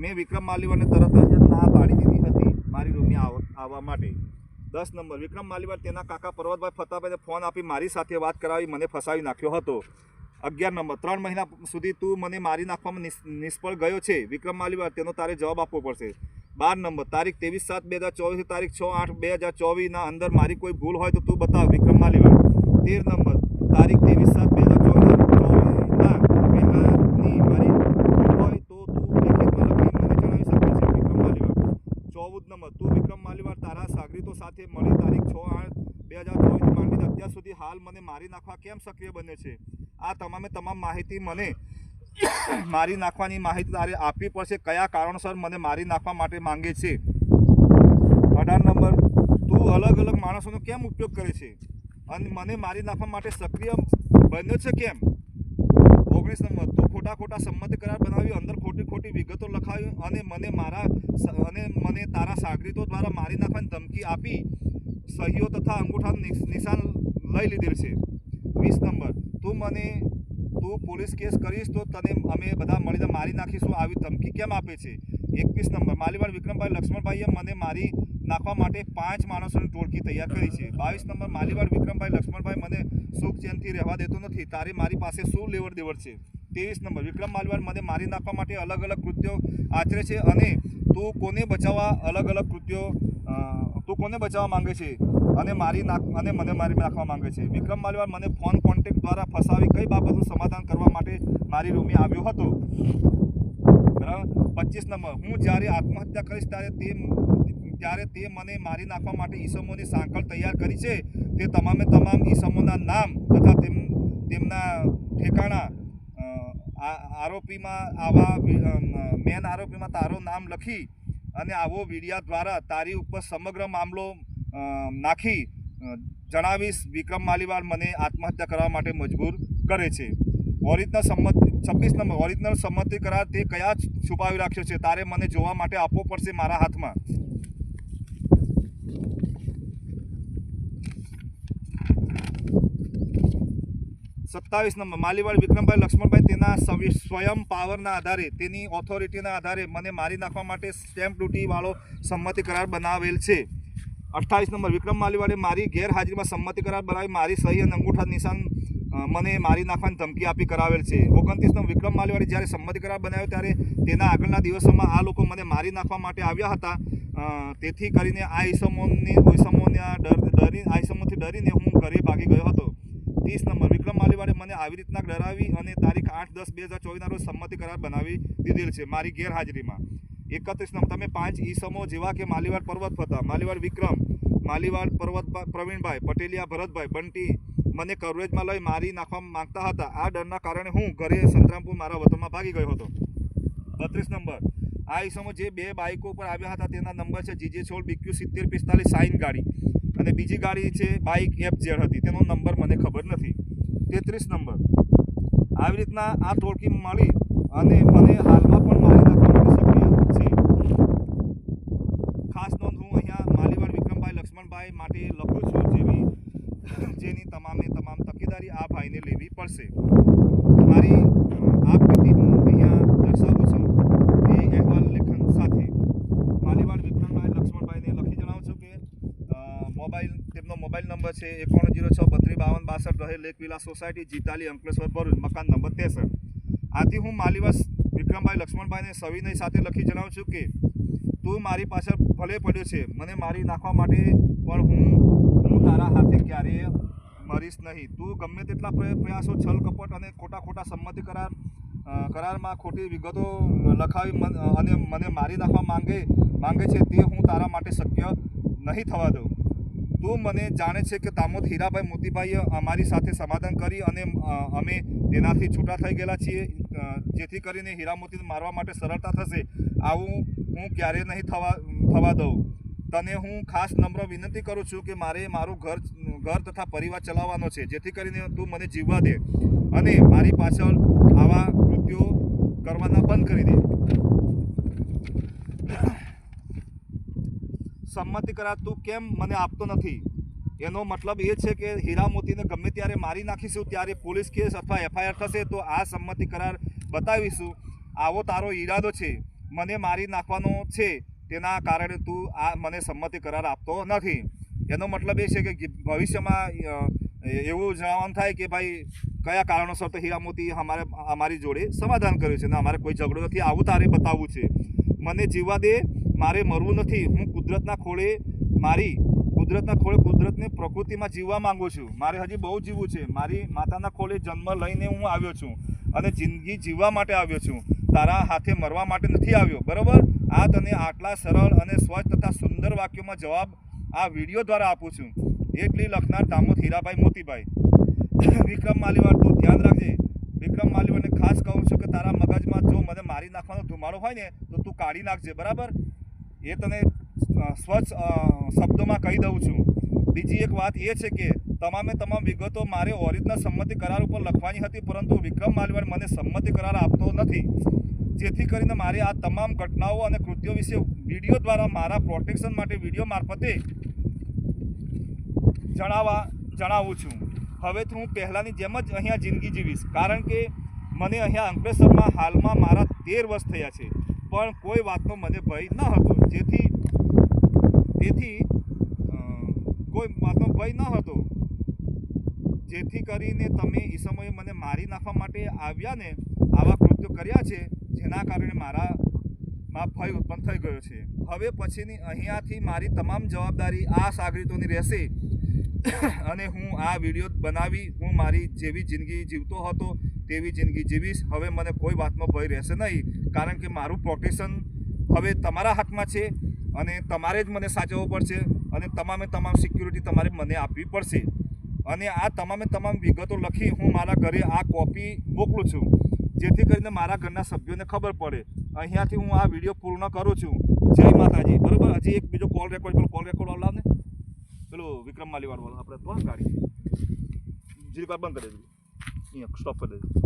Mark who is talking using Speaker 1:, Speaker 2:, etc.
Speaker 1: મેં વિક્રમ માલીવારને તરત જ ના પાડી દીધી હતી મારી રૂમે આવ- આવવા માટે. દસ નંબર, વિક્રમ માલીવાર તેના કાકા પર્વતભાઈ ફતાભાઈને ફોન આપી મારી સાથે વાત કરાવી, મને ફસાવી નાખ્યો હતો. અગિયાર નંબર, ત્રણ મહિના સુધી તું મને મારી નાખવામાં નિષ- નિષ્ફળ ગયો છે. વિક્રમ માલીવાર તેનો તારે જવાબ આપવો પડશે. બાર નંબર, તારીખ ત્રેવીસ સાત બે હજાર ચોવીસ, તારીખ છ આઠ બે હજાર ચોવીસના અંદર મારી કોઈ ભૂલ હોય તો તું બતાવ વિક્રમ માલીવાર તેર નંબર, તારીખ ત્રેવીસ સાત બે હજાર ચોવીસ ચોવીસના પહેલાંની મારી ભૂલ હોય તો તું લિખિતમાં લખી મને જણાવી શકે છે વિક્રમ માલીવાર ચૌદ નંબર તું વિક્રમ માલીવાર તારા સાગરીતો સાથે મળી તારીખ છ આઠ બે હજાર ચોવીસથી માંડીને અત્યાર સુધી હાલ મને મારી નાખવા કેમ સક્રિય બને છે? આ તમામે તમામ માહિતી મને મારી નાખવાની માહિતી તારે આપવી પડશે. કયા કારણસર મને મારી નાખવા માટે માંગે છે? અઢાર નંબર, તું અલગ અલગ માણસોનો કેમ ઉપયોગ કરે છે? અને મને મારી નાખવા માટે સક્રિય બન્યો છે કેમ? ઓગણીસ નંબર, તું ખોટા ખોટા સંમતિ કરાર બનાવી, અંદર ખોટી ખોટી વિગતો લખાવી અને મને મારા અને મને તારા સાગરીતો દ્વારા મારી નાખવાની ધમકી આપી, સહીઓ તથા અંગૂઠાનું નિશ- નિશાન લઈ લીધેલ છે. વીસ નંબર. તું મને, તું પોલીસ કેસ કરીશ તો તને અમે બધા મળીને મારી નાખીશું આવી ધમકી કેમ આપે છે? એકવીસ નંબર. માલીવાડ વિક્રમભાઈ લક્ષ્મણભાઈએ મને મારી નાખવા માટે પાંચ માણસોની ટોળકી તૈયાર કરી છે. બાવીસ નંબર. માલીવાડ વિક્રમભાઈ લક્ષ્મણભાઈ મને સુખ ચેનથી રહેવા દેતો નથી. તારે મારી પાસે શું લેવડ દેવડ છે? ત્રેવીસ નંબર. વિક્રમ માલવાડ મને મારી નાખવા માટે અલગ અલગ કૃત્યો આચરે છે અને તું કોને બચાવવા અલગ અલગ કૃત્યો તું કોને બચાવવા માંગે છે? અને મારી નાખ અને મને મારી નાખવા માંગે છે. વિક્રમ માલવાડ મને ફોન કોન્ટેક્ટ દ્વારા ફસાવી કઈ બાબતનું સમાધાન કરવા માટે મારી રૂમે આવ્યો હતો? બરાબર? પચીસ નંબર. હું જ્યારે આત્મહત્યા કરીશ ત્યારે તે ત્યારે તે મને મારી નાખવા માટે ઈસમોની સાંકળ તૈયાર કરી છે. તે તમામે તમામ ઈસમોના નામ તથા તેમ તેમના ઠેકાણા આરોપીમાં આવા મેન આરોપીમાં તારું નામ લખી અને આવો મીડિયા દ્વારા તારી ઉપર સમગ્ર મામલો નાખી જણાવીશ. વિક્રમ માલીવાલ મને આત્મહત્યા કરવા માટે મજબૂર કરે છે. ઓરિજિનલ સંમતિ, છવ્વીસ નંબર, ઓરિજિનલ સંમતિ કરાર તે કયા જ છુપાવી રાખ્યો છે, તારે મને જોવા માટે આપવો પડશે મારા હાથમાં. સત્તાવીસ નંબર માલીવાડ વિક્રમભાઈ લક્ષ્મણભાઈ તેના સ્વ- સ્વયં પાવરના આધારે, તેની ઓથોરિટીના આધારે મને મારી નાખવા માટે સ્ટેમ્પ ડ્યુટીવાળો સંમતિ કરાર બનાવેલ છે. અઠ્ઠાવીસ નંબર વિક્રમ માલીવાડે મારી ગેરહાજરીમાં સંમતિ કરાર બનાવી મારી સહી અને અંગૂઠા નિશાન મને મારી નાખવાની ધમકી આપી કરાવેલ છે. ઓગણત્રીસ નંબર વિક્રમ માલીવાડે જ્યારે સંમતિ કરાર બનાવ્યો ત્યારે તેના આગળના દિવસોમાં આ લોકો મને મારી નાખવા માટે આવ્યા હતા. તેથી કરીને આ ઈસમોની ડર ડરી આ ઈસમોથી ડરીને હું ઘરે ભાગી ગયો હતો. ત્રીસ નંબર વિક્રમ માલીવાડે મને આવી રીતના ડરાવી અને તારીખ આઠ દસ બે હજાર ચોવીસના રોજ સંમતિ કરાર બનાવી દીધેલ છે મારી ગેરહાજરીમાં. એકત્રીસ નંબર, તમે પાંચ ઈસમો જેવા કે માલીવાડ પર્વત ફતા માલીવાડ વિક્રમ માલીવાડ પર્વત પ્રવીણભાઈ, પટેલિયા, ભરતભાઈ, બંટી, મને કવરેજમાં લઈ મારી નાખવા માંગતા હતા. આ ડરના કારણે હું ઘરે સંતરામપુર મારા વતનમાં ભાગી ગયો હતો. બત્રીસ નંબર, આ ઈસમો જે બે બાઇકો પર આવ્યા હતા તેના નંબર છે જીજે છોડ બીક્યુ સિત્તેર પિસ્તાલીસ સાઇન ગાડી. અને બીજી ગાડી છે બાઇક એફ જેડ હતી. તેનો નંબર મને ખબર નથી. તેત્રીસ નંબર, આવી રીતના આ ટોળકી મળી અને મને હાલમાં પણ મારી નાખવા માટે સક્રિય છે ખાસ નોંધ હું અહીંયા માલીવાડ વિક્રમભાઈ લક્ષ્મણભાઈ માટે લખું છું જેવી જેની તમામે તમામ તકેદારી આ ભાઈને લેવી પડશે. મારી આપ પ્રતિ હું અહીંયા દર્શાવું છું. એ અહેવાલ લેખન સાથે. માલીવાડ વિક્રમભાઈ લક્ષ્મણભાઈને લખી જણાવું છું કે મોબાઈલ, તેમનો મોબાઈલ નંબર છે એકાણું જીરો છ, બત્રીસ, બાવન, બાસઠ રહે lake villa society, Jitali, Ankleshwar, Bharuch, મકાન નંબર ત્રેસઠ આથી હું માલીવાસ વિક્રમભાઈ લક્ષ્મણભાઈને સવિનય સાથે લખી જણાવું છું કે તું મારી પાછળ ભલે પડ્યો છે, મને મારી નાખવા માટે પણ હું હું તારા હાથે ક્યારેય મરીશ નહીં. તું ગમે તેટલા પ્રય- પ્રયાસો છલ કપટ અને ખોટા ખોટા સંમતિ કરાર કરારમાં ખોટી વિગતો લખાવી અને મને મારી નાખવા માંગે માંગે છે તે હું તારા માટે શક્ય નહીં થવા દઉં. તું મને જાણે છે કે તામોદ હીરાભાઈ મોતીભાઈએ અમારી સાથે સમાધાન કરી અને અમે તેનાથી છૂટા થઈ ગયેલા છીએ. જેથી કરીને હીરામોતી મારવા માટે સરળતા થશે. આવું હું ક્યારેય નહીં થવા થવા દઉં. તને હું ખાસ નમ્ર વિનંતી કરું છું કે મારે મારું ઘર ઘર તથા પરિવાર ચલાવવાનો છે. જેથી કરીને તું મને જીવવા દે અને મારી પાછળ આવા કૃત્યો કરવાના બંધ કરી દે. સંમતિ કરાર તું કેમ મને આપતો નથી? એનો મતલબ એ છે કે હીરા મોતીને ગમે ત્યારે મારી નાખીશું, ત્યારે પોલીસ કેસ અથવા એફઆઈઆર થશે, તો આ સંમતિ કરાર બતાવીશું. આવો તારો ઈરાદો છે. મને મારી નાખવાનો છે, તેના કારણે તું આ મને સંમતિ કરાર આપતો નથી. એનો મતલબ એ છે કે ભવિષ્યમાં એવું જણાવવાનું થાય કે ભાઈ, કયા કારણોસર તો હીરા મોતી અમારે, અમારી જોડે સમાધાન કર્યું છે ને અમારે કોઈ ઝઘડો નથી, આવું તારે બતાવવું છે. મને જીવવા દે, મારે મરવું નથી, હું કુદરતના ખોળે મારી કુદરતના ખોળે કુદરતની પ્રકૃતિમાં જીવવા માંગુ છું. મારે હજી બહુ જીવવું છે. મારી માતાના ખોળે જન્મ લઈને હું આવ્યો છું અને જિંદગી જીવવા માટે આવ્યો છું. તારા હાથે મરવા માટે નથી આવ્યો. બરાબર? આ તને આટલા સરળ અને સ્વચ્છ તથા સુંદર વાક્યોમાં જવાબ આ વીડિયો દ્વારા આપું છું. એટલી લખનાર દામોદ હીરાભાઈ મોતીભાઈ. વિક્રમ માલીવાર તું ધ્યાન રાખજે. વિક્રમ માલીવારને ખાસ કહું છું કે તારા મગજમાં જો મને મારી નાખવાનો ધુમાડો હોય ને, તો તું કાઢી નાખજે. બરાબર? એ તને સ્વચ્છ શબ્દોમાં કહી દઉં છું. બીજી એક વાત એ છે કે તમામે તમામ વિગતો મારે ઓરિજિનલ સંમતિ કરાર ઉપર લખવાની હતી, પરંતુ વિક્રમ માલવાડ મને સંમતિ કરાર આપતો નથી. જેથી કરીને મારે આ તમામ ઘટનાઓ અને કૃત્યો વિશે વીડિયો દ્વારા મારા પ્રોટેક્શન માટે વીડિયો મારફતે જણાવવા જણાવું છું. હવેથી હું પહેલાંની જેમ જ અહીંયા જિંદગી જીવીશ. કારણ કે મને અહીંયા અંકલેશ્વરમાં હાલમાં મારા તેર વર્ષ થયા છે. પણ કોઈ વાતનો મને ભય ન હતો. જેથી તેથી અ, કોઈ વાતનો ભય ન હતો. જેથી કરીને તમે એ સમયે મને મારી નાખવા માટે આવ્યા ને આવા કૃત્યો કર્યા છે, જેના કારણે મારા માં ભય ઉત્પન્ન થઈ ગયો છે. હવે પછીની અહીંયાથી મારી તમામ જવાબદારી આ સાગરીતોની રહેશે. અને હું આ વીડિયો બનાવી, હું મારી જેવી જિંદગી જીવતો હતો, તેવી જિંદગી જીવીશ. હવે મને કોઈ વાતનો ભય રહેશે નહીં, કારણ કે મારું પ્રોટેક્શન હવે તમારા હાથમાં છે અને તમારે જ મને સાચવવું પડશે. અને તમામે તમામ સિક્યુરિટી તમારે મને આપવી પડશે. અને આ તમામે તમામ વિગતો લખી હું મારા ઘરે આ કોપી મોકલું છું. જેથી કરીને મારા ઘરના સભ્યોને ખબર પડે. અહીંયાથી હું આ વીડિયો પૂર્ણ કરું છું. જય માતાજી. બરાબર? હજી એક બીજો કોલ રેકોર્ડ પેલો કોલ રેકોર્ડ આવલા ને પેલો વિક્રમ માલીવાડ વાળો. આપણે તો ગાડી. જીરી બંધ કરી દીધું. અહીંયા સ્ટોપ કરી દેજો